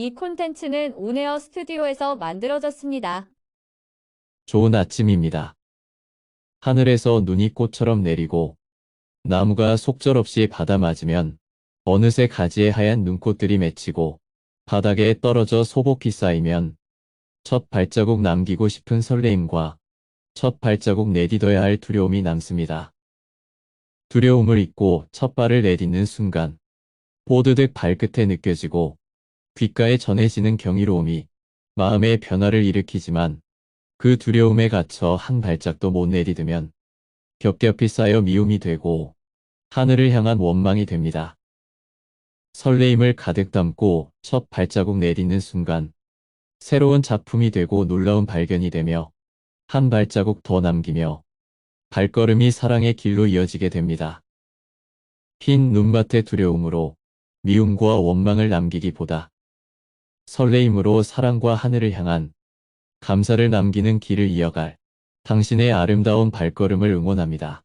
이 콘텐츠는 온에어 스튜디오에서 만들어졌습니다. 좋은 아침입니다. 하늘에서 눈이 꽃처럼 내리고 나무가 속절없이 받아 맞으면 어느새 가지에 하얀 눈꽃들이 맺히고 바닥에 떨어져 소복히 쌓이면 첫 발자국 남기고 싶은 설레임과 첫 발자국 내딛어야 할 두려움이 남습니다. 두려움을 잊고 첫 발을 내딛는 순간 보드득 발끝에 느껴지고 귓가에 전해지는 경이로움이 마음의 변화를 일으키지만 그 두려움에 갇혀 한 발짝도 못 내딛으면 겹겹이 쌓여 미움이 되고 하늘을 향한 원망이 됩니다. 설레임을 가득 담고 첫 발자국 내딛는 순간 새로운 작품이 되고 놀라운 발견이 되며 한 발자국 더 남기며 발걸음이 사랑의 길로 이어지게 됩니다. 흰 눈밭의 두려움으로 미움과 원망을 남기기보다 설레임으로 사랑과 하늘을 향한 감사를 남기는 길을 이어갈 당신의 아름다운 발걸음을 응원합니다.